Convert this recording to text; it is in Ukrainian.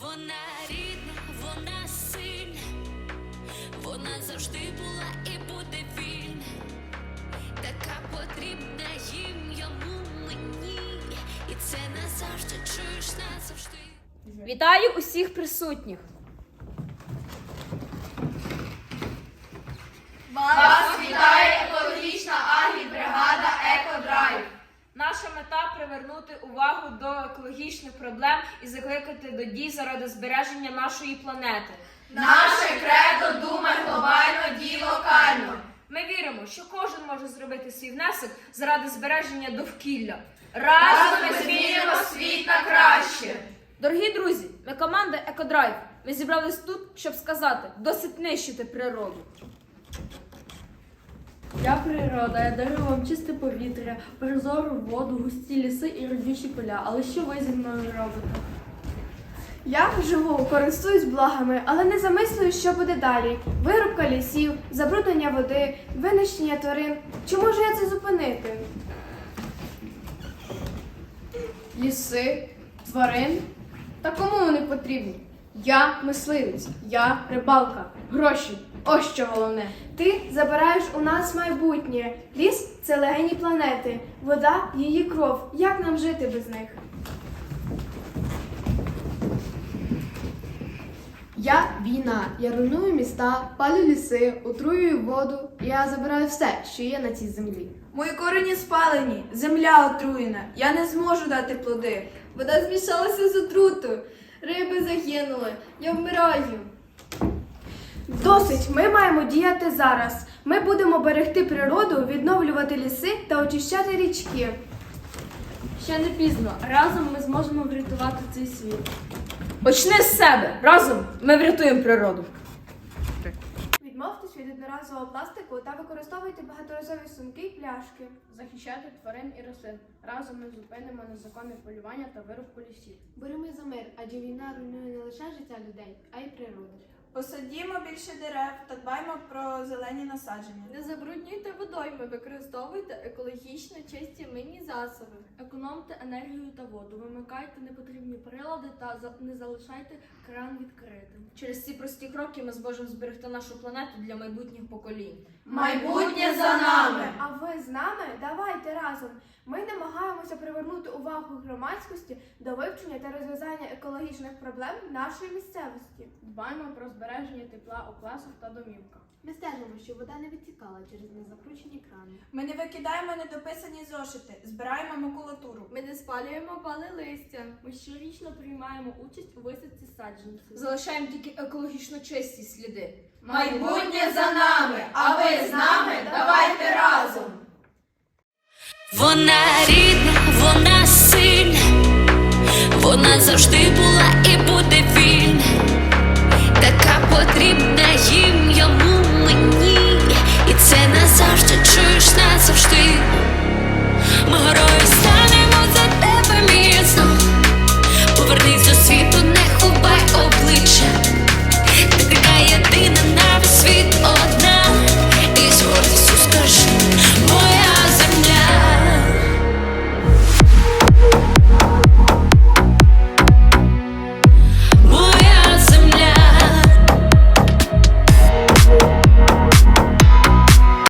Вона рідна, вона сильна, вона завжди була і буде вільна, така потрібна їм йому мені, і це назавжди чуєш назавжди. Вітаю усіх присутніх! Вас вітає екологічна агрібригада Екодрайв. Наша мета привернути увагу до екологічних проблем і закликати до дій заради збереження нашої планети. Наше кредо думай глобально, дій локально. Ми віримо, що кожен може зробити свій внесок заради збереження довкілля. Разом ми змінимо світ на краще. Дорогі друзі, ми команда Екодрайв. Ми зібрались тут, щоб сказати, досить нищити природу. Я природа, я дарую вам чисте повітря, прозору воду, густі ліси і родючі поля. Але що ви зі мною робите? Я живу, користуюсь благами, але не замислюю, що буде далі. Вирубка лісів, забруднення води, винищення тварин. Чи можу я це зупинити? Ліси, тварин? Та кому вони потрібні? Я мисливець, я рибалка, гроші. Ось що головне. Ти забираєш у нас майбутнє. Ліс це легені планети, вода її кров. Як нам жити без них? Я війна, я руйную міста, палю ліси, отруюю воду. Я забираю все, що є на цій землі. Мої корені спалені, земля отруєна. Я не зможу дати плоди. Вода змішалася з отрутою, риби загинули, я вмираю. Досить, ми маємо діяти зараз. Ми будемо берегти природу, відновлювати ліси та очищати річки. Ще не пізно. Разом ми зможемо врятувати цей світ. Почни з себе! Разом ми врятуємо природу. Відмовтесь від одноразового пластику та використовуйте багаторазові сумки і пляшки. Захищати тварин і рослин. Разом ми зупинимо незаконне полювання та вирубку лісів. Боремо за мир, адже війна руйнує не лише життя людей, а й природу. Посадімо більше дерев та дбаймо про зелені насадження. Не забруднюйте водойми, використовуйте екологічно чисті мийні засоби. Економте енергію та воду, вимикайте непотрібні прилади та за- не залишайте кран відкритим. Через ці прості кроки ми зможемо зберегти нашу планету для майбутніх поколінь. Майбутнє за нами. А ви з нами? Давайте разом. Ми намагаємося привернути увагу громадськості до вивчення та розв'язання екологічних проблем нашої місцевості. Дбаймо про збереження тепла у класах та домівках. Ми стежимо, щоб вода не витікала через незакручені крани. Ми не викидаємо недописані зошити, збираємо макулатуру. Ми не спалюємо пали листя. Ми щорічно приймаємо участь у висадці саджанців. Залишаємо тільки екологічно чисті сліди. Майбутнє за нами, а ви з нами давайте разом. Вона рідна, вона сильна, вона завжди була і буде